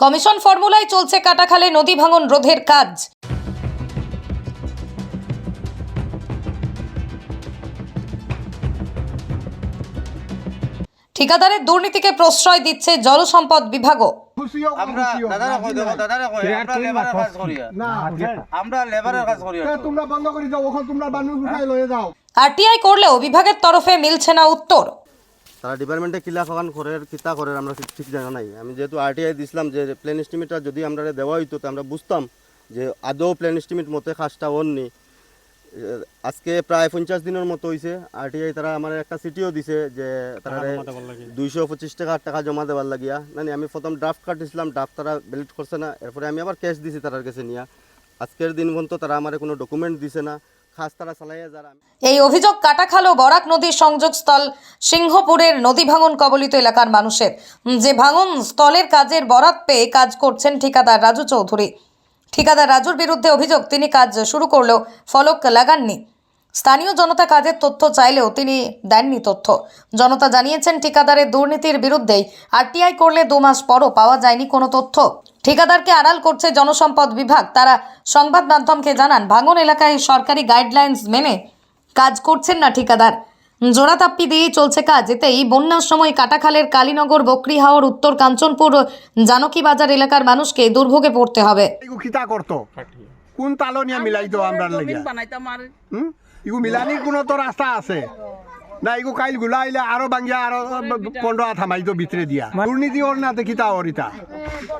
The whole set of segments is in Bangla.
কমিশন ফর্মুলায় চলছে কাটাখালে নদী ভাঙন রোধের কাজ। ঠিকাদারের দুর্নীতিকে প্রশ্রয় দিচ্ছে জলসম্পদ বিভাগও। হোক আমরা দাদারা কই দেখো দাদারা কই? আমরা লেবারের কাজ করি আর। না আমরা লেবারের কাজ করি আর তে তো। তোমরা বন্ধ করে দাও ওখানে তোমরা বানু উঠাই লয়ে যাও। আরটিআই করলেও বিভাগের তরফে মিলছে না উত্তর। তারা ডিপার্টমেন্টে কিলা খান করে কিতা করে আমরা ঠিক- জানা নাই। আমি যেহেতু আরটিআই দিছিলাম যে প্লেন এস্টিমেটটা যদি আমরা দেওয়া হইতো তো আমরা বুঝতাম যে আদৌ প্লেন এস্টিমেট মতে কাজটা অননি আজকে প্রায় পঞ্চাশ দিনের মতো হয়েছে আরটিআই তারা আমার একটা সিটিও দিছে যে তারা দুইশো পঁচিশ টাকা টাকা জমা দেওয়ার লাগিয়া। মানে আমি প্রথম ড্রাফট কার্ড দিছিলাম ড্রাফট তারা ভ্যালিড করছে না। এরপরে আমি আবার ক্যাশ দিছি তার কাছে নিয়া। আজকের দিন পর্যন্ত তারা আমার কোনো ডকুমেন্ট দিছে না। এই অভিযোগ কাটাখাল বরাক নদীর সংযোগস্থল সিংহপুরের নদী ভাঙন কবলিত এলাকার মানুষের। যে ভাঙন স্থলের কাজের বরাত পেয়ে কাজ করছেন ঠিকাদার রাজু চৌধুরী। ঠিকাদার রাজুর বিরুদ্ধে অভিযোগ, তিনি কাজ শুরু করলেও ফলক লাগাননি। স্থানীয় জনতা কাজের তথ্য চাইলেও তিনি দেননি তথ্য। জনতা জানিয়েছেন, ঠিকাদারের দুর্নীতির বিরুদ্ধেই আরটিআই করলে দু মাস পরও পাওয়া যায়নি কোনো তথ্য। ঠিকাদারকে আড়াল করছে জনসম্পদ বিভাগ। তারা সংবাদ মাধ্যমকে জানান ভাঙন এলাকায় সরকারি গাইডলাইন্স মেনে কাজ করছেন না ঠিকাদার। জোড়াতাপ্পি দিয়েই চলছে কাজ এতেই বন্যার সময় কাটাখালের কালীনগর বকরিহাওর উত্তর কাঞ্চনপুর ও জানকী বাজার এলাকার মানুষকে দুর্ভোগে পড়তে হবে। করতো? কোন তালনিয়া মিলাই তো আমরা লাগিয়া বানাইতাম আর হুম? ইগু মিলানির কোনো তো রাস্তা আছে। না ইগু কাইলগুলা আইলে আরও বাঙ্গিয়া আরও পনেরো থামাই তো ভিতরে দিয়া। দুর্নীতি ওর না কিতা ওর ইতা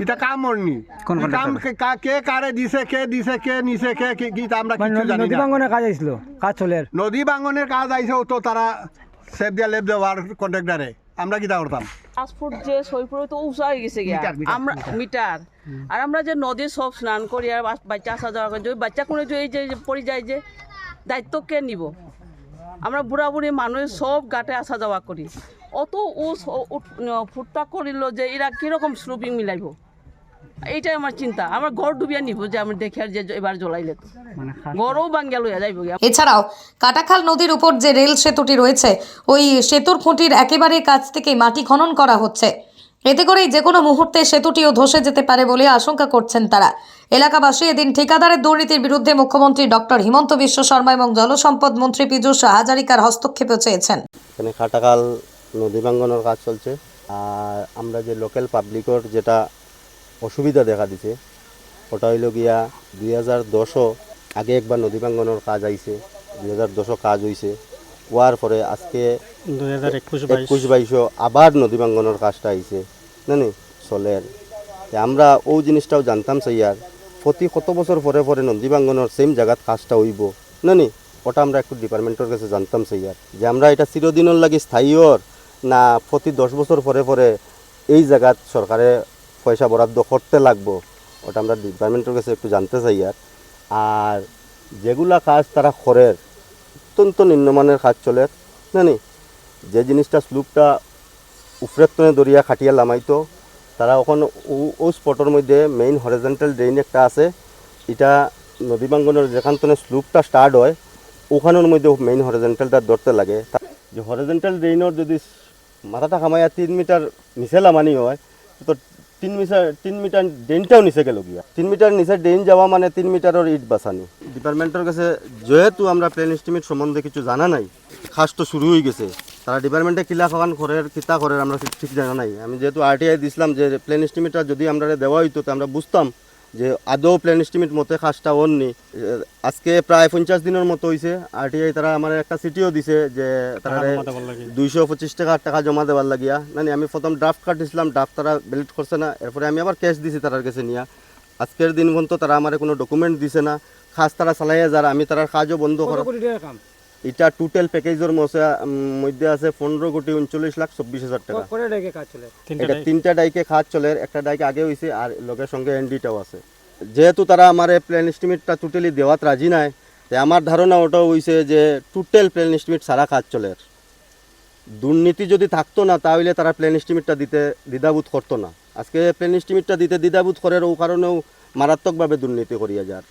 ইতা কাম ওর নি? কাম কে- কা- কারে দিছে কে দিছে কে নিছে কে কি- আমরা মানে কিছু নদী- জানি নদী ভাঙনের কাজ আসছিল কাজ চলে। নদী ভাঙনের কাজ আইছে ও তো তারা সেব দিয়া লেব দেওয়ার কন্ট্রাক্টারে। আমরা কিতা করতাম? পাসপোর্ট যে সৈপুরে তো উঁচা হয়ে গেছে গিয়া। আমরা মিটার। আর আমরা যে নদী সব স্নান করি আর বাচ্চা আসা যাওয়া করি বাচ্চা কোনো যে এই যে পড়ে যায় যে দায়িত্ব কে নিব? আমরা বুড়া বুড়ি মানুষ সব ঘাটে আসা যাওয়া করি। অত উস ফুটটা করিল যে এরা কীরকম স্লুপিং মিলাইব? এইটাই আমার চিন্তা। আমার ঘর ডুবিয়া নিব যে আমি দেখে আর যে এবার জ্বলাইলে। তো ঘরও বাঙ্গিয়া লইয়া যাইব এছাড়াও কাটাখাল নদীর উপর যে রেল সেতুটি রয়েছে ওই সেতুর খুঁটির একেবারে কাছ থেকে মাটি খনন করা হচ্ছে। এতে করেই যে কোনো মুহূর্তে সেতুটিও ধসে যেতে পারে বলে আশঙ্কা করছেন তারা। এলাকাবাসী এদিন ঠিকাদারের দুর্নীতির বিরুদ্ধে মুখ্যমন্ত্রী ডক্টর হিমন্ত বিশ্ব শর্মা এবং জলসম্পদ মন্ত্রী পীযূষ হাজারিকার হস্তক্ষেপও চেয়েছেন। এখানে খাটাকাল নদী ভাঙ্গনের কাজ চলছে। আর আমরা যে লোকাল পাবলিকর যেটা অসুবিধা দেখা দিছে ওটা হইল গিয়া দুই হাজার দশও আগে একবার নদী ভাঙ্গনের কাজ আইছে দুই হাজার দশও কাজ হইছে। হওয়ার পরে আজকে দুই হাজার একুশ একুশ বাইশও আবার নদী ভাঙ্গনের কাজটা আইছে। জানি চলের আমরা ও জিনিসটাও জানতাম সেইয়ার প্রতি কত বছর পরে পরে নদী ভাঙ্গনের সেম জায়গাত কাজটা হইব। নানি, ওটা আমরা একটু ডিপার্টমেন্টের কাছে জানতাম সেই আর। যে আমরা এটা চিরদিনের লাগি স্থায়ীর না প্রতি দশ বছর পরে পরে এই জায়গাত সরকারে পয়সা বরাদ্দ করতে লাগবো, ওটা আমরা ডিপার্টমেন্টের কাছে একটু জানতে চাই আর। আর যেগুলা কাজ তারা করের অত্যন্ত নিম্নমানের কাজ চলে। জানি যে জিনিসটা স্লুপটা উফরেতনে দরিয়া খাটিয়া লামাইতো তারা ওখানে ও- স্পটের মধ্যে মেইন হরিজেন্টাল ড্রেন একটা আছে। এটা নদী বাঙ্গনের যেখান স্লুপটা স্টার্ট হয়, ওখানের মধ্যে মেইন হরিজেন্টালটা ধরতে লাগে। যে হরিজেন্টাল ড্রেইনের যদি মাথাটা খামাইয়া তিন মিটার নিচে লামানি হয়, তো তিন মিটার তিন মিটার ড্রেনটাও নিচে গেল গিয়া তিন মিটার নিচে ড্রেন যাওয়া মানে তিন মিটারের ইট বাঁচানি। ডিপার্টমেন্টের কাছে যেহেতু আমরা প্লেন এস্টিমেট সম্বন্ধে কিছু জানা নাই, খাস তো শুরু হয়ে গেছে। তারা ডিপার্টমেন্টে কিলা খাওয়ান করে কিতা করে আমরা ঠিক- জানা নাই। আমি যেহেতু আরটিআই দিছিলাম যে প্লেন এস্টিমেটটা যদি আমরা দেওয়া হইতো তো আমরা বুঝতাম যে আদৌ প্লেন এস্টিমেট মতে কাজটা অননি আজকে প্রায় পঞ্চাশ দিনের মতো হয়েছে আরটিআই তারা আমার একটা সিটিও দিছে যে তারা দুইশো পঁচিশ টাকা টাকা জমা দেওয়ার লাগিয়া। মানে আমি প্রথম ড্রাফট কার্ড দিছিলাম ড্রাফট তারা ভ্যালিড করছে না। এরপরে আমি আবার ক্যাশ দিছি তার কাছে নিয়া। আজকের দিন পর্যন্ত তারা আমার কোনো ডকুমেন্ট দিছে না। খাস তারা চালাইয়া যারা আমি তার কাজও বন্ধ করা এটা টোটাল প্যাকেজের মধ্যে আছে পনেরো কোটি উনচল্লিশ লাখ চব্বিশ হাজার টাকা। এটা তিনটা ডাইকে খাত চলে একটা ডাইকে আগে হয়েছে আর লোকের সঙ্গে এনডিটাও আছে। যেহেতু তারা আমার প্ল্যান এস্টিমেটটা টোটালি দেওয়াত রাজি নাই তাই আমার ধারণা ওটাও হয়েছে যে টোটাল প্ল্যান এস্টিমেট সারা কাজ চলে। দুর্নীতি যদি থাকতো না তাহলে তারা প্ল্যান এস্টিমেটটা দিতে দ্বিধাবোধ করতো না। আজকে প্ল্যান এস্টিমেটটা দিতে দ্বিধাবোধ করে ও কারণেও মারাত্মকভাবে দুর্নীতি করিয়া যার।